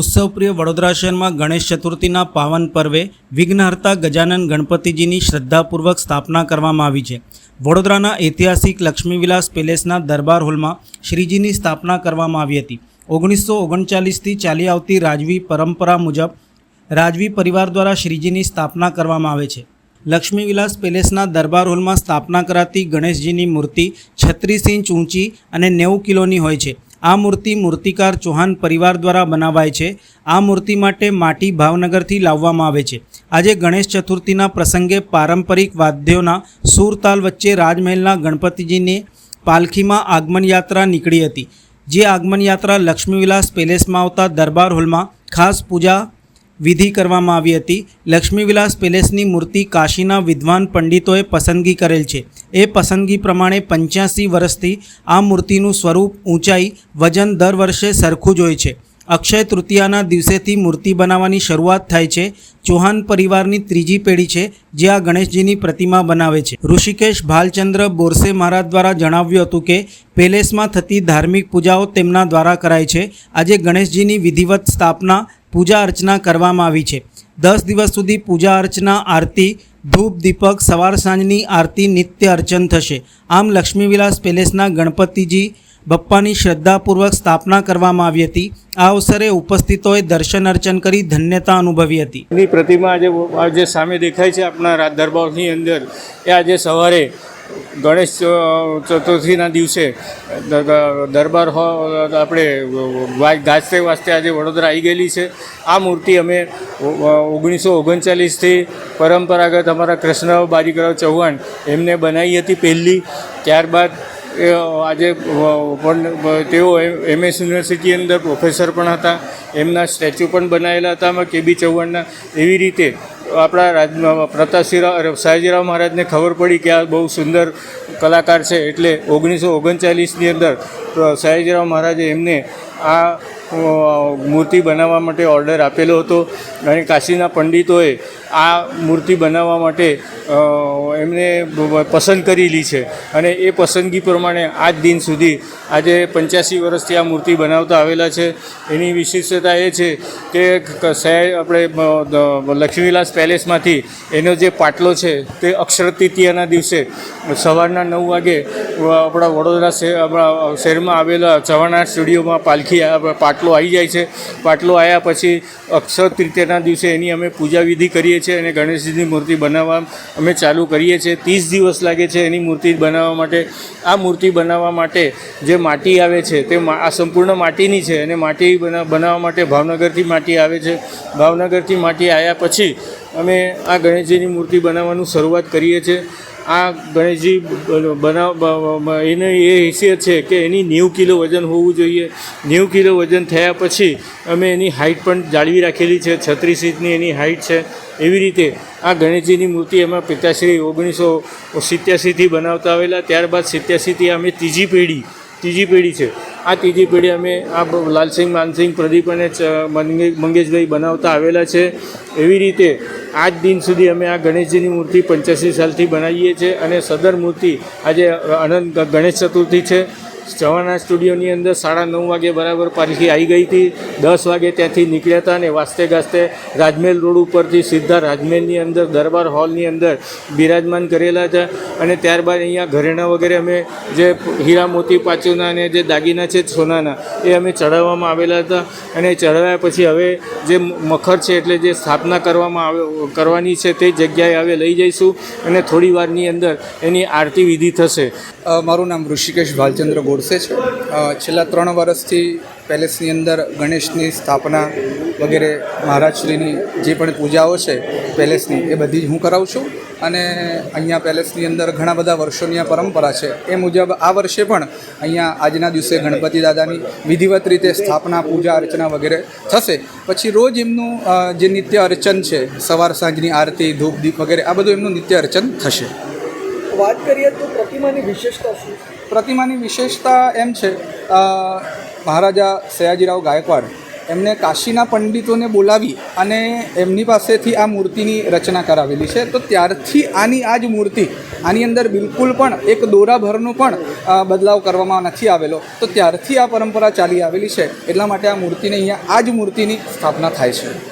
ઉત્સવપ્રિય વડોદરા શહેરમાં ગણેશ ચતુર્થીના પાવન પર્વે વિઘ્નહર્તા ગજાનન ગણપતિજીની શ્રદ્ધાપૂર્વક સ્થાપના કરવામાં આવી છે. વડોદરાના ઐતિહાસિક લક્ષ્મીવિલાસ પેલેસના દરબાર હોલમાં શ્રીજીની સ્થાપના કરવામાં આવી હતી. ઓગણીસો ઓગણચાલીસથી ચાલી આવતી રાજવી પરંપરા મુજબ રાજવી પરિવાર દ્વારા શ્રીજીની સ્થાપના કરવામાં આવે છે. લક્ષ્મીવિલાસ પેલેસના દરબાર હોલમાં સ્થાપના કરાતી ગણેશજીની મૂર્તિ છત્રીસ ઇંચ ઊંચી અને નેવું કિલોની હોય છે. આ મૂર્તિ મૂર્તિકાર ચૌહાણ પરિવાર દ્વારા બનાવાય છે. આ મૂર્તિ માટે માટી ભાવનગરથી લાવવામાં આવે છે. આજે ગણેશ ચતુર્થીના પ્રસંગે પારંપરિક વાદ્યોના સૂરતાલ વચ્ચે રાજમહેલના ગણપતિજીની પાલખીમાં આગમન યાત્રા નીકળી હતી. જે આગમન યાત્રા લક્ષ્મીવિલાસ પેલેસમાં આવતા દરબાર હોલમાં ખાસ પૂજા વિધિ કરવામાં આવી હતી. લક્ષ્મીવિલાસ પેલેસની મૂર્તિ કાશીના વિદ્વાન પંડિતોએ પસંદગી કરેલ છે. એ પસંદગી પ્રમાણે પંચ્યાસી વર્ષથી આ મૂર્તિનું સ્વરૂપ ઊંચાઈ, વજન દર વર્ષે સરખું જ હોય છે. અક્ષય તૃતીયાના દિવસેથી મૂર્તિ બનાવવાની શરૂઆત થાય છે. ચૌહાણ પરિવારની ત્રીજી પેઢી છે, જે આ ગણેશજીની પ્રતિમા બનાવે છે. ઋષિકેશ ભાલચંદ્ર બોરસે મહારાજ દ્વારા જણાવ્યું હતું કે, પેલેસમાં થતી ધાર્મિક પૂજાઓ તેમના દ્વારા કરાય છે. આજે ગણેશજીની વિધિવત સ્થાપના પૂજા અર્ચના કરવામાં આવી છે. દસ દિવસ સુધી પૂજા અર્ચના, આરતી, ધૂપ, દીપક, સવાર સાંજની આરતી, નિત્ય અર્ચન થશે. આમ લક્ષ્મીવિલાસ પેલેસના ગણપતિજી બપ્પાની શ્રદ્ધાપૂર્વક સ્થાપના કરવામાં આવી હતી. આ અવસરે ઉપસ્થિતોએ દર્શન અર્ચન કરી ધન્યતા અનુભવી હતી. એની પ્રતિમા આજે આજે સામે દેખાય છે આપણા રાજ દરબારની અંદર, એ આજે સવારે ગણેશ ચતુર્થીના દિવસે દરબાર હોલ આપણે ગાજતે વાજતે આજે વડોદરા આવી ગયેલી છે. આ મૂર્તિ અમે ઓગણીસો ઓગણચાલીસથી પરંપરાગત અમારા કૃષ્ણ બાજીકરાવ ચૌહાણ એમને બનાવી હતી પહેલી. ત્યારબાદ આજે પણ તેઓ એમએસ યુનિવર્સિટી અંદર પ્રોફેસર પણ હતા. એમના સ્ટેચ્યુ પણ બનાવેલા હતા અમે કે બી ચૌહાણના. એવી રીતે આપણા રાજ પ્રતાપસિંહ સયાજીરાવ મહારાજને ખબર પડી કે આ બહુ સુંદર કલાકાર છે. એટલે ઓગણીસો ઓગણચાલીસની અંદર સયાજીરાવ મહારાજે એમને આ મૂર્તિ બનાવવા માટે ઓર્ડર આપેલો હતો. અને કાશીના પંડિતોએ આ મૂર્તિ બનાવવા માટે એમને પસંદ કરેલી છે. અને એ પસંદગી પ્રમાણે આજ દિન સુધી આજે પંચ્યાસી વર્ષથી આ મૂર્તિ બનાવતા આવેલા છે. એની વિશિષ્ટતા એ છે કે શહેર આપણે લક્ષ્મીલાસ પેલેસમાંથી એનો જે પાટલો છે તે અક્ષર તૃતીયાના દિવસે સવારના નવ વાગે આપણા વડોદરા શહેર આપણા શહેરમાં આવેલા સવારના સ્ટુડિયોમાં પાલખી પાટલો આવી જાય છે. પાટલો આવ્યા પછી અક્ષર તૃતીયાના દિવસે એની અમે પૂજા વિધિ કરીએ છીએ. અને ગણેશજીની મૂર્તિ બનાવવા અમે ચાલુ કરીએ છીએ. ત્રીસ દિવસ લાગે છે એની મૂર્તિ બનાવવા માટે. આ મૂર્તિ બનાવવા માટે જે માટી આવે છે તે આ સંપૂર્ણ માટીની છે અને માટી બના- બનાવવા માટે ભાવનગરથી માટી આવે છે. ભાવનગરથી માટી આવ્યા પછી અમે આ ગણેશજીની મૂર્તિ બનાવવાનું શરૂઆત કરીએ છીએ. આ ગણેશજી બનાવ એને એ હેસિયત છે કે એની નેવું કિલો વજન હોવું જોઈએ. નેવું કિલો વજન થયા પછી અમે એની હાઇટ પણ જાળવી રાખેલી છે. છત્રીસ ઇંચની એની હાઇટ છે. એવી રીતે આ ગણેશજીની મૂર્તિ એમાં પિતાશ્રી ઓગણીસો સિત્યાસીથી બનાવતા આવેલા. ત્યારબાદ સિત્યાસીથી અમે ત્રીજી પેઢી ત્રીજી પેઢી છે. આ ત્રીજી પેઢી અમે આ લાલસિંહ માનસિંહ પ્રદીપ અને મંગેશભાઈ બનાવતા આવેલા છે. એવી રીતે આજ દિન સુધી અમે આ ગણેશજીની મૂર્તિ પંચ્યાસી સાલથી બનાવીએ છીએ અને સદર મૂર્તિ આજે અનંત ગણેશ ચતુર્થી છે. ચવાના સ્ટુડિયોની અંદર સાડા નવ વાગે બરાબર પાછી આવી ગઈ હતી. દસ વાગે ત્યાંથી નીકળ્યા હતા અને વાસ્તે ગાસ્તે રાજમહેલ રોડ ઉપરથી સીધા રાજમહેલની અંદર, દરબાર હોલની અંદર બિરાજમાન કરેલા હતા. અને ત્યારબાદ અહીંયા ઘરેણા વગેરે અમે જે હીરા મોતી પાચુના અને જે દાગીના છે સોનાના, એ અમે ચડાવવામાં આવેલા હતા. અને ચડાવ્યા પછી હવે જે મખર છે એટલે જે સ્થાપના કરવામાં આવે, કરવાની છે તે જગ્યાએ હવે લઈ જઈશું અને થોડી વારની અંદર એની આરતી વિધિ થશે. મારું નામ ઋષિકેશ ભાલચંદ્ર ગોડસે છે. છેલ્લા ત્રણ વર્ષથી પેલેસની અંદર ગણેશની સ્થાપના વગેરે મહારાજશ્રીની જે પણ પૂજાઓ છે પેલેસની, એ બધી જ હું કરાવું છું. અને અહીંયા પેલેસની અંદર ઘણા બધા વર્ષોની આ પરંપરા છે. એ મુજબ આ વર્ષે પણ અહીંયા આજના દિવસે ગણપતિ દાદાની વિધિવત રીતે સ્થાપના, પૂજા અર્ચના વગેરે થશે. પછી રોજ એમનું જે નિત્ય અર્ચન છે, સવાર સાંજની આરતી, ધૂપ દીપ વગેરે, આ બધું એમનું નિત્ય અર્ચન થશે. વાત કરીએ તો પ્રતિમાની વિશેષતા શું? પ્રતિમાની વિશેષતા એમ છે મહારાજા સયાજીરાવ ગાયકવાડ, એમને કાશીના પંડિતોને બોલાવી અને એમની પાસેથી આ મૂર્તિની રચના કરાવેલી છે. તો ત્યારથી આની આ જ મૂર્તિ, આની અંદર બિલકુલ પણ એક દોરાભરનો પણ બદલાવ કરવામાં નથી આવેલો. તો ત્યારથી આ પરંપરા ચાલી આવેલી છે. એટલા માટે આ મૂર્તિને અહીંયા આ જ મૂર્તિની સ્થાપના થાય છે.